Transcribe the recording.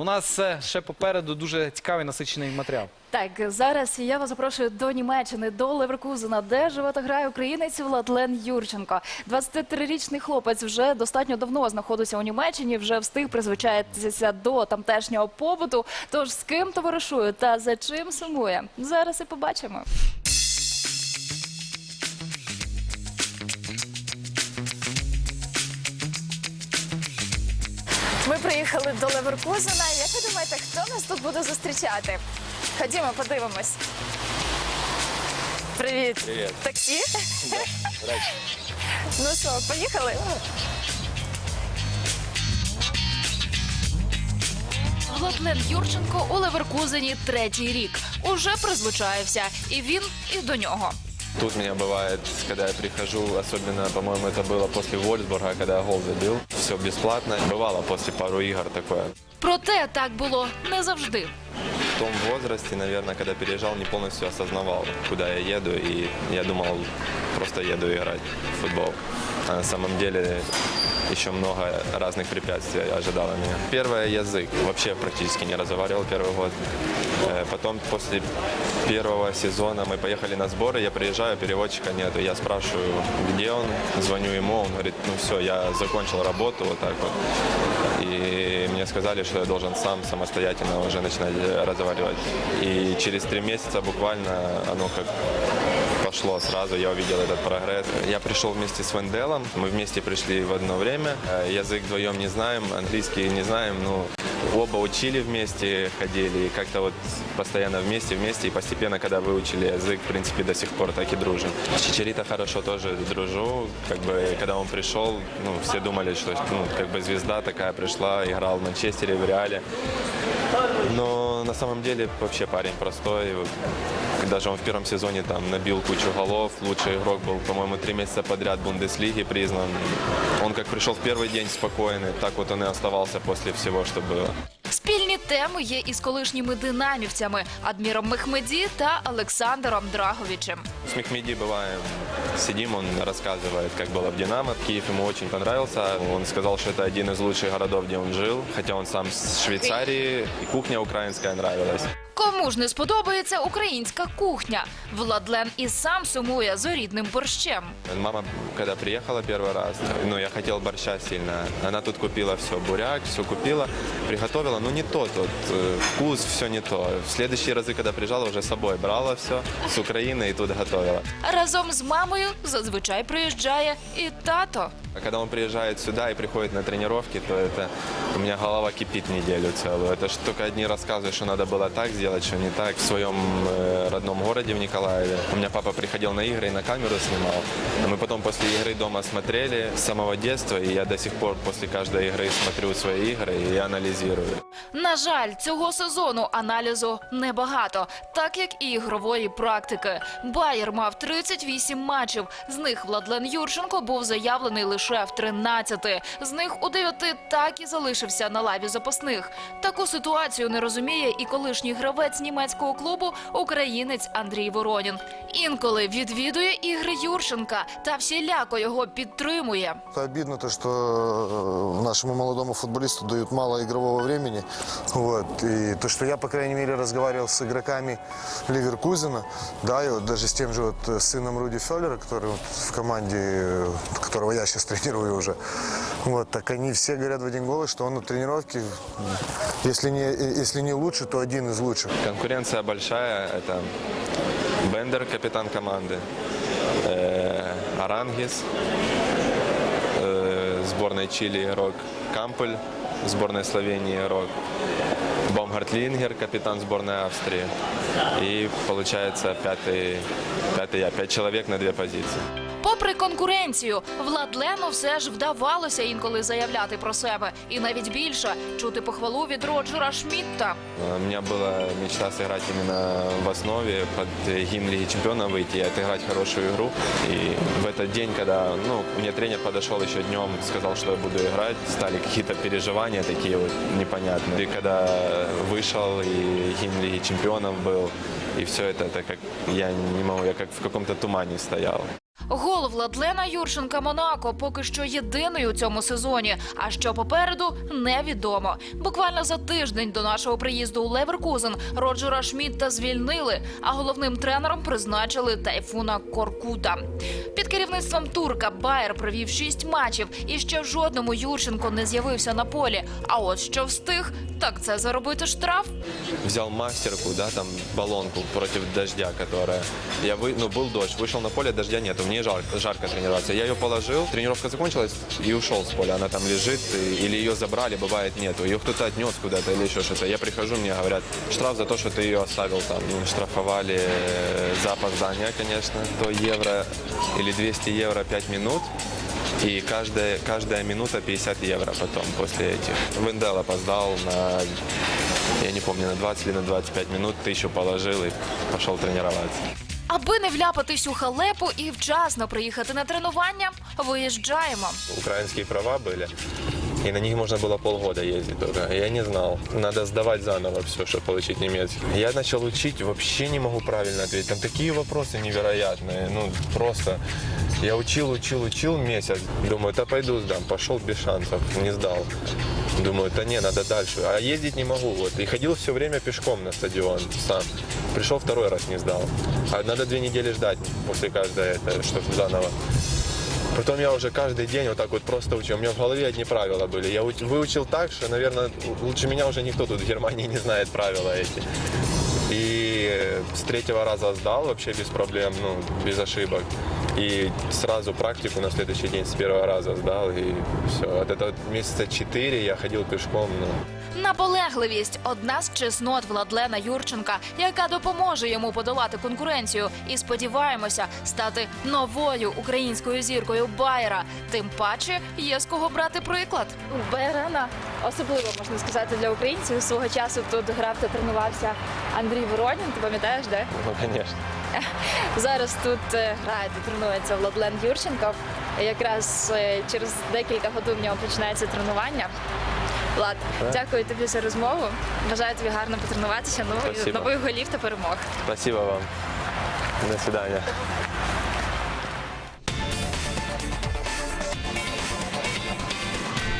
У нас е, ще попереду дуже цікавий насичений матеріал. Так, зараз я вас запрошую до Німеччини, до Леверкузена, де живе та грає українець Владлен Юрченко. 23-річний хлопець вже достатньо давно знаходиться у Німеччині, вже встиг призвичаїтися до тамтешнього побуту. Тож з ким товаришує та за чим сумує? Зараз і побачимо. Ми приїхали до Леверкузена. Як ви думаєте, хто нас тут буде зустрічати? Ходімо, подивимось. Привіт. Привіт. Таксі? ну що, поїхали? Владлен Юрченко у Леверкузені третій рік. Уже призвичаєвся. І він, і до нього. Тут меня бывает, когда я прихожу, особенно, по-моему, это было после Вольсбурга, когда я гол забил. Все бесплатно. Бывало после пару игр такое. Проте так було не завжди. В том возрасте, наверное, когда переезжал, не полностью осознавал, куда я еду. И я думал, просто еду играть в футбол. А на самом деле еще много разных препятствий ожидало меня. Первое – язык. Вообще практически не разговаривал первый год. Э, Потом после первого сезона мы поехали на сборы, я приезжаю, переводчика нету. Я спрашиваю, где он, звоню ему, он говорит, ну все, я закончил работу, вот так вот. И мне сказали, что я должен сам самостоятельно уже начинать э, разговаривать. И через три месяца буквально оно как пошло сразу, я увидел этот прогресс. Я пришел вместе с Венделом, мы вместе пришли в одно время. Э, Язык вдвоем не знаем, английский не знаем, ну, оба учили вместе, ходили, и как-то вот постоянно вместе, вместе, и постепенно, когда выучили язык, в принципе, до сих пор так и дружим. С Чичарито хорошо тоже дружу, как бы, когда он пришел, ну, все думали, что, ну, как бы звезда такая пришла, играл в Манчестере, в Реале. Но на самом деле вообще парень простой. Даже он в первом сезоне там набил кучу голов. Лучший игрок был, по-моему, три месяца подряд Бундеслиги признан. Он как пришел в первый день спокойный, так вот он и оставался после всего, что было. Спільні теми є із колишніми динамівцями Адміром Мехмеді та Олександром Драговичем. С Мехмеди бываем, сидим, он рассказывает, как было в «Динамо». Киев ему очень понравился. Он сказал, что это один из лучших городов, где он жил. Хотя он сам с Швейцарии, и кухня украинская нравилась. Кому ж не сподобається українська кухня? Владлен і сам сумує за рідним борщем. Мама, когда приехала первый раз, ну, я хотел борща сильно. Она тут купила все, буряк, все купила, приготовила, но не то, тот э, вкус, все не то. В следующие разы, когда приезжала, уже с собой брала все с Украины и тут готовила. Разом з мамою зазвичай приїжджає і тато. А когда он приезжает сюда и приходит на тренировки, то это у меня голова кипит неделю целую. Это ж только одни рассказы, что надо было так сделать, что не так. В своем э, родном городе в Николаеве. У меня папа приходил на игры и на камеру снимал. А мы потом после игры дома смотрели с самого детства, и я до сих пор после каждой игры смотрю свои игры и анализирую. На жаль, цього сезону аналізу небагато, так як і ігрової практики. Байер мав 38 матчів. З них Владлен Юрченко був заявлений лише в 13. З них у 9 так і залишився на лаві запасних. Таку ситуацію не розуміє і колишній гравець німецького клубу українець Андрій Воронін. Інколи відвідує ігри Юрченка та всіляко його підтримує. Это обидно, то, что э, молодому футболисту дают мало игрового времени. Вот. И то, что я, по крайней мере, разговаривал с игроками Ливеркузена, да, и вот даже с тем же вот э, сыном Руди Феллера, который вот в команде, э, которого я сейчас тренирую уже, вот, так они все говорят в один голос, что он на тренировке, если не, э, если не лучше, то один из лучших. Конкуренция большая. Это Бендер, капитан команды, э, Арангис, э, сборной Чили игрок, Кампель, сборной Словении игрок, Бомгард Лингер, капитан сборной Австрии. И получается пятый, пятый я, пять человек на две позиции. Попри конкуренцію, Владлену все ж вдавалося інколи заявляти про себе, і навіть більше чути похвалу від Роджера Шмітта. У меня была мечта сыграть именно в основе, под гимн Лиги Чемпионов выйти и отыграть хорошую игру. И в этот день, когда ну, мне тренер подошел еще днем, сказал, что я буду играть, стали какие-то переживания такие вот непонятные. И когда вышел, и гимн Лиги Чемпионов был, и все это, это как я не могу, я как в каком-то тумане стоял. Гол Владлена Юрченка Монако поки що єдиний у цьому сезоні. А що попереду невідомо. Буквально за тиждень до нашого приїзду у Леверкузен Роджера Шмідта звільнили, а головним тренером призначили Тайфуна Коркута. Під керівництвом турка Байер провів шість матчів і ще в жодному Юрченко не з'явився на полі. А от що встиг, так це заробити штраф. Взял мастерку, да, там баллонку против дождя, которая... Я вы... Ну, был дождь, вышел на поле, дождя нету, Мне жарко, жарко тренироваться. Я ее положил, тренировка закончилась и ушел с поля. Она там лежит, и- или ее забрали, бывает нету. Ее кто-то отнес куда-то или еще что-то. Я прихожу, мне говорят, штраф за то, что ты ее оставил там. Ну, Штрафовали э, за опоздание, конечно, до евро или 200 евро 5 минут. И каждая, каждая минута 50 евро потом после этих. Вендел опоздал на, я не помню, на 20 или на 25 минут, тысячу положил и пошел тренироваться. Аби не вляпатись у халепу і вчасно приїхати на тренування, виїжджаємо. Українські права были, и на них можно было полгода ездить только. Я не знал. Надо сдавать заново все, чтобы получить немецкий. Я начал учить, вообще не могу правильно ответить. Там такие вопросы невероятные. Ну, просто я учил, учил, учил месяц. Думаю, да пойду сдам. Пошел без шансов, не сдал. Думаю, да не, надо дальше. А ездить не могу. Вот. И ходил все время пешком на стадион сам. Пришел второй раз, не сдал. А надо две недели ждать после каждой, это, чтобы заново. Потом я уже каждый день вот так вот просто учил. У меня в голове одни правила были. Я уч- выучил так, что, наверное, лучше меня уже никто тут в Германии не знает правила эти. И э, с третьего раза сдал вообще без проблем, ну, без ошибок. И сразу практику на следующий день с первого раза сдал. И все. Вот это вот месяца четыре я ходил пешком. Ну, Наполегливість одна з чеснот Владлена Юрченка, яка допоможе йому подолати конкуренцію. І сподіваємося стати новою українською зіркою Байера. Тим паче є з кого брати приклад. У Байрана особливо можна сказати для українців. Свого часу тут грав та тренувався Андрій Воронін. Ти пам'ятаєш, де? ну звісно. Зараз тут е, грає тренується Владлен Юрченко. Якраз е, через декілька годин в нього починається тренування. Влад, дякую тобі за розмову. Бажаю тобі гарно потренуватися. Нових, нових голів та перемог. Спасибо вам. До свидания.